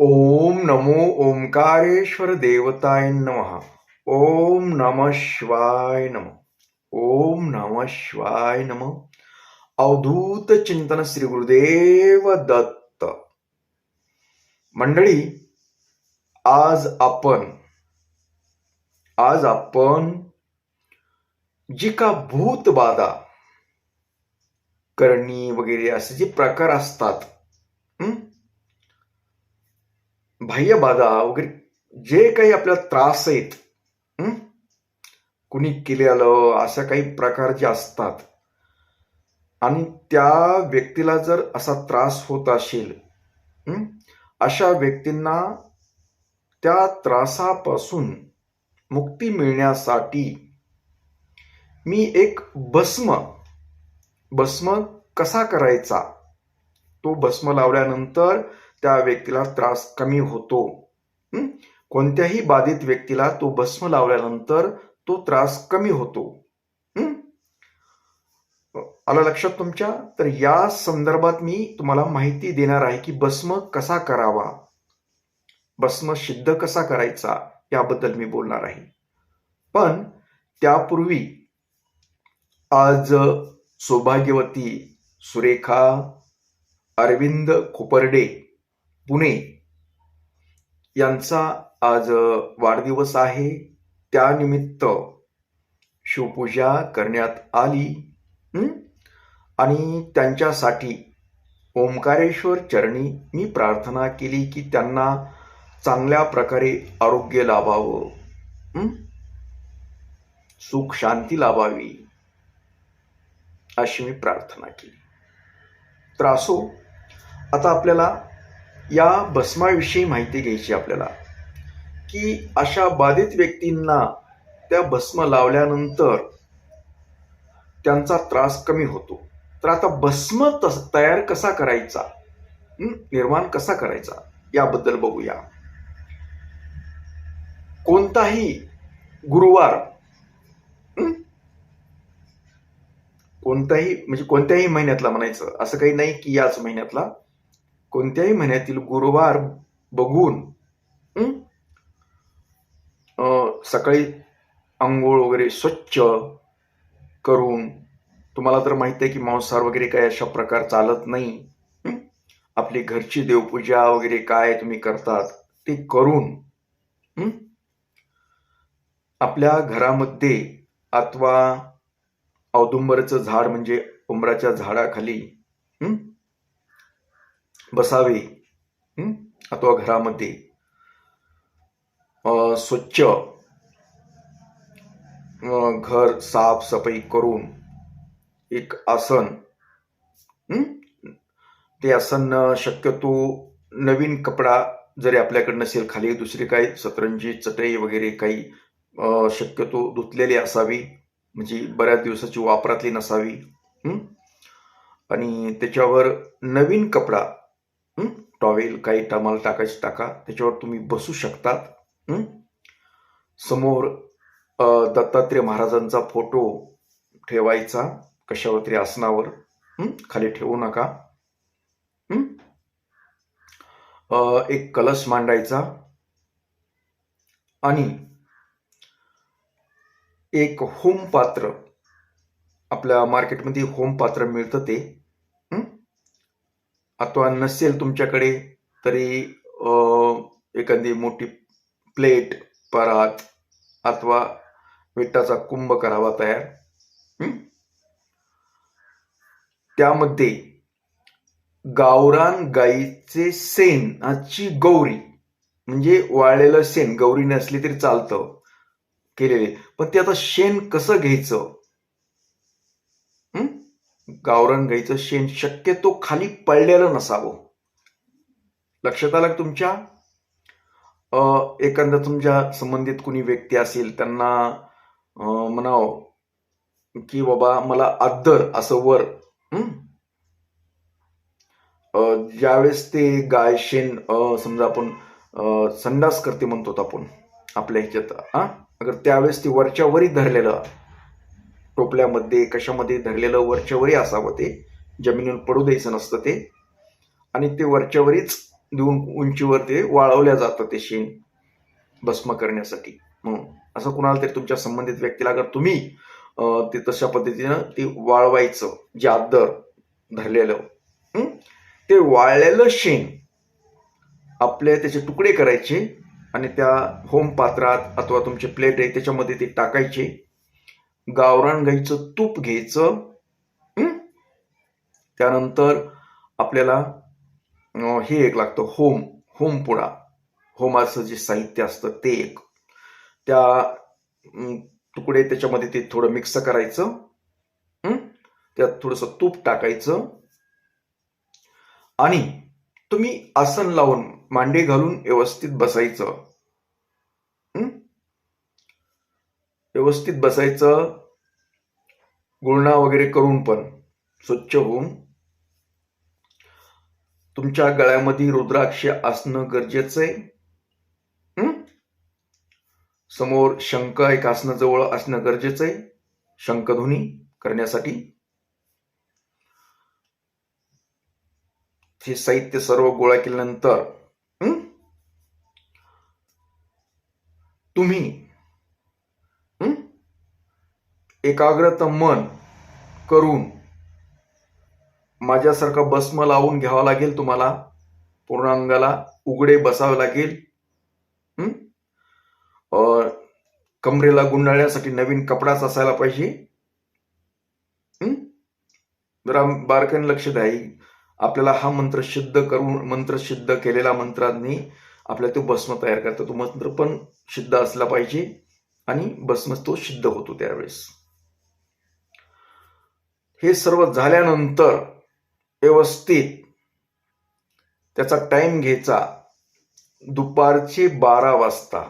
ओम नमो ओंकारेश्वर देवताय नमः। ओम नम शिवाय नम। ओम नम शिवाय नम। अवधूत चिंतन श्री गुरुदेव दत्त। मंडळी आज आपण आज आपण जी का भूतबाधा करणी वगैरे असे जे प्रकार असतात बाह्यबाधा वगैरे जे काही आपल्याला त्रास आहेत कुणी कुणी केलेलं अशा काही प्रकार जे असतात. आणि त्या व्यक्तीला जर असा त्रास होत असेल अशा व्यक्तींना त्या त्रासापासून मुक्ती मिळण्यासाठी मी एक भस्म भस्म कसा करायचा? तो भस्म लावल्यानंतर त्या व्यक्तीला त्रास कमी होतो. कोणत्याही बाधित व्यक्तीला तो भस्म लावल्यानंतर तो त्रास कमी होतो. हं? आलं लक्षात तुमच्या? तर या संदर्भात मी तुम्हाला माहिती देणार आहे की भस्म कसा करावा. भस्म सिद्ध कसा करायचा याबद्दल मी बोलणार आहे. पण त्यापूर्वी आज सौभाग्यवती सुरेखा अरविंद खोपर्डे पुणे यांचा आज वाढदिवस आहे. त्यानिमित्त शिवपूजा करण्यात आली आणि त्यांच्यासाठी ओंकारेश्वर चरणी मी प्रार्थना केली की त्यांना चांगल्या प्रकारे आरोग्य लाभावं सुख शांती लाभावी अशी मी प्रार्थना केली. तर असो आता आपल्याला या भस्माविषयी माहिती घ्यायची आपल्याला. की अशा बाधित व्यक्तींना त्या भस्म लावल्यानंतर त्यांचा त्रास कमी होतो. तर आता भस्म तस तयार कसा करायचा? निर्माण कसा करायचा? याबद्दल बघूया. कोणताही गुरुवार कोणताही म्हणजे कोणत्याही महिन्यातला म्हणायचं. असं काही नाही की याच महिन्यातला. कोणत्याही महिन्यातील गुरुवार बघून सकाळी आंघोळ वगैरे स्वच्छ करून तुम्हाला तर माहिती आहे की मांसाहार वगैरे काय अशा प्रकार चालत नाही आपली घरची देवपूजा वगैरे काय तुम्ही करतात ते करून आपल्या घरामध्ये अथवा औदुंबरचं झाड म्हणजे उंबराच्या झाडाखाली बसावे? अथवा घरामध्ये स्वच्छ घर साफसफाई करून एक आसन? ते आसन शक्यतो नवीन कपडा जरी आपल्याकडे नसेल खाली दुसरी काही सतरंजी चटई वगैरे काही अ, शक्यतो धुतलेली असावी म्हणजे बऱ्याच दिवसाची वापरातली नसावी? आणि त्याच्यावर नवीन कपडा? टॉवेल काही टमाला टाकायचे टाका. त्याच्यावर तुम्ही बसू शकतात. समोर दत्तात्रय महाराजांचा फोटो ठेवायचा कशावर तरी आसनावर खाली ठेवू नका. एक कलश मांडायचा. आणि एक होम पात्र आपल्या मार्केटमध्ये होम पात्र मिळतं ते. अथवा नसेल तुमच्याकडे तरी अ, एखादी मोठी प्लेट परात अथवा विटाचा कुंभ करावा तयार. त्यामध्ये गावरान गाईचे सेन आजची गौरी म्हणजे वाळलेलं शेण गौरी नसली तरी चालतं केलेले. पण ते आता शेण कसं घ्यायचं? गावरान गाईचं शेण शक्यतो खाली पडलेलं नसावं. लक्षात आलं तुमच्या? अ, एखादा तुमच्या संबंधित कुणी व्यक्ती असेल त्यांना म्हणावं की बाबा मला आदर असं वर ज्यावेळेस ते गाय शेण समजा आपण संडास करते म्हणतो आपण आपल्या ह्याच्यात अगर त्यावेळेस ते वरच्या वरी धरलेलं टोपल्यामध्ये कशामध्ये धरलेलं वरच्यावरी असावं ते. जमिनीवर पडू द्यायचं नसतं ते. आणि ते वरच्यावरीच देऊन उंचीवर ते वाळवल्या जातं ते शेण भस्म करण्यासाठी. म्हणून असं कुणाला तरी तुमच्या संबंधित व्यक्तीला अगर तुम्ही ते तशा पद्धतीनं ते वाळवायचं जे आदर धरलेलं ते वाळलेलं शेण आपले त्याचे तुकडे करायचे आणि त्या होम पात्रात अथवा तुमचे प्लेट आहे त्याच्यामध्ये ते टाकायचे. गावरान गाईचं तूप घ्यायचं त्यानंतर आपल्याला हे एक लागतं होम होम पुडा. होमाचं जे साहित्य असतं ते एक. त्या तुकडे त्याच्यामध्ये ते थोडं मिक्स करायचं त्यात थोडंसं तूप टाकायचं. आणि तुम्ही आसन लावून मांडे घालून व्यवस्थित बसायचं. व्यवस्थित बसायचं. गुळणा वगैरे करून पण स्वच्छ होऊन. तुमच्या गळ्यामध्ये रुद्राक्ष असणं गरजेचं आहे. समोर शंख एक असणं जवळ असणं गरजेचं आहे. शंखध्वनी करण्यासाठी. हे साहित्य सर्व गोळा केल्यानंतर तुम्ही एकाग्रत मन करून माझ्यासारखा भस्म लावून घ्यावा लागेल तुम्हाला. पूर्ण अंगाला उघडे बसावं लागेल. कमरेला गुंडाळण्यासाठी नवीन कपडाच असायला पाहिजे. जरा बारकाईने लक्ष द्या आपल्याला हा मंत्र सिद्ध करून मंत्र सिद्ध केलेला मंत्रांनी आपल्या तो भस्म तयार करतो तो मंत्र पण सिद्ध असला पाहिजे आणि भस्म तो सिद्ध होतो त्यावेळेस. हे सर्व झाल्यानंतर व्यवस्थित त्याचा टाइम घ्यायचा. दुपारचे बारा वाजता.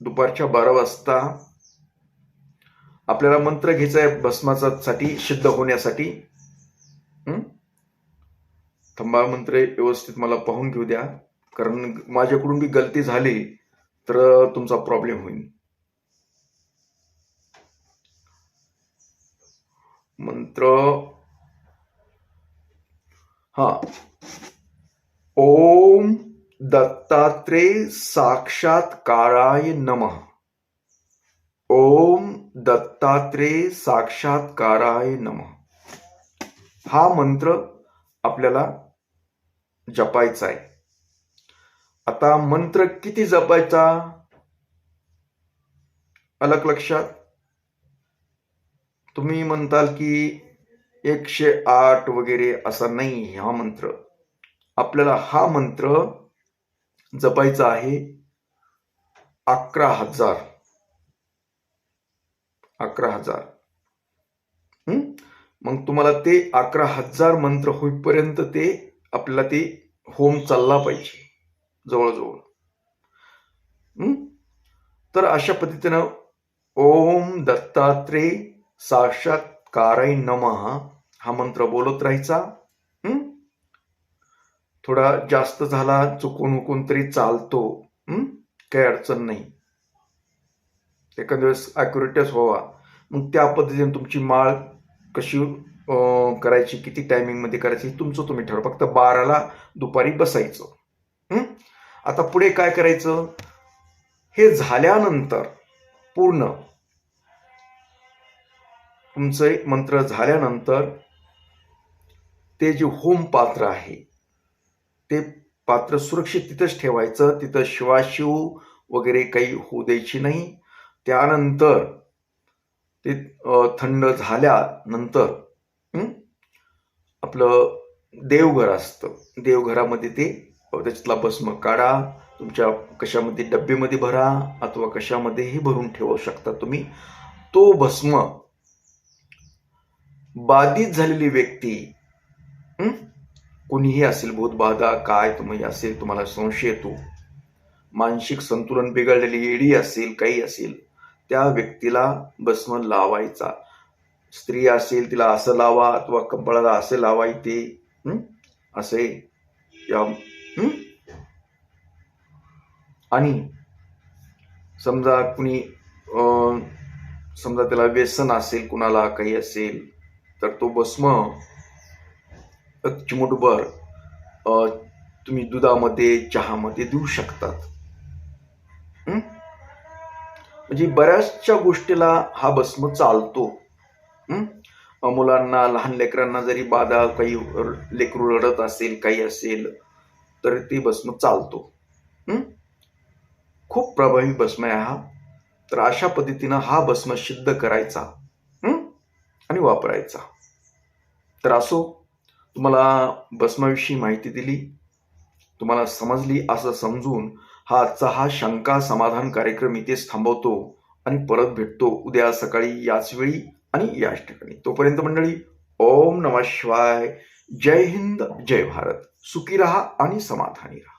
दुपारच्या बारा वाजता आपल्याला मंत्र घ्यायचा आहे भस्माचा साठी सिद्ध होण्यासाठी. थंबा मंत्र व्यवस्थित मला पाहून घेऊ द्या. कारण माझ्याकडून बी गलती झाली तर तुमचा प्रॉब्लेम होईल. मंत्र हा ओम दत्तात्रेय साक्षात्काराय नमः ओम दत्तात्रेय साक्षात्काराय नमः हा मंत्र आपल्याला जपायचा आहे. आता मंत्र किती जपायचा? अलग लक्षात. तुम्ही म्हणताल की एकशे आठ वगैरे असा नाही हा मंत्र. आपल्याला हा मंत्र जपायचा आहे अकरा हजार. अकरा हजार. मग तुम्हाला ते अकरा हजार मंत्र होईपर्यंत ते आपल्याला ते होम चालला पाहिजे जवळजवळ. तर अशा पद्धतीनं ओम दत्तात्रेय साक्षात्काराय नमः हा मंत्र बोलत राहायचा. थोडा जास्त झाला चुकून उकून तरी चालतो. काही अडचण नाही. एखाद्या वेळेस अॅक्युरेटच व्हावा. मग त्या पद्धतीने तुमची माळ कशी करायची किती टायमिंगमध्ये करायची तुमचं तुम्ही ठरवा. फक्त बाराला दुपारी बसायचं. आता पुढे काय करायचं? हे झाल्यानंतर पूर्ण तुमचं एक मंत्र झाल्यानंतर ते जे होम पात्र आहे ते पात्र सुरक्षित तिथंच ठेवायचं. तिथं शिवाशिव वगैरे काही होऊ द्यायची नाही. त्यानंतर ते थंड झाल्यानंतर आपलं देवघर असतं. देवघरामध्ये ते त्याच्यातला भस्म काढा. तुमच्या कशामध्ये डब्बेमध्ये भरा अथवा कशामध्येही भरून ठेवू शकता तुम्ही. तो भस्म बाधित झालेली व्यक्ती कुणीही असेल भूतबाधा काय तुम्ही असेल तुम्हाला संशय येतो. मानसिक संतुलन बिघडलेली एडी असेल काही असेल त्या व्यक्तीला भस्म लावायचा. स्त्री असेल तिला असं लावा अथवा कपाळाला असं लावा इथे असे या आणि समजा कुणी समजा त्याला व्यसन असेल कुणाला काही असेल तर तो भस्म चिमुटभर चिमूटभर अं, तुम्ही दुधामध्ये चहामध्ये देऊ शकतात. म्हणजे बऱ्याचशा गोष्टीला हा भस्म चालतो. मुलांना लहान लेकरांना जरी बाधा काही लेकरू रडत असेल काही असेल तर ते भस्म चालतो. खूप प्रभावी भस्म आहे हा. तर अशा पद्धतीनं हा भस्म सिद्ध करायचा. आणि वापरायचा. तर असो तुम्हाला भस्माविषयी माहिती दिली तुम्हाला समजली असं समजून हा आजचा हा शंका समाधान कार्यक्रम इथेच थांबवतो आणि परत भेटतो उद्या सकाळी याच वेळी आणि याच ठिकाणी. तोपर्यंत मंडळी ओम नमः शिवाय. जय हिंद जय भारत. सुखी रहा आणि समाधानी रहा.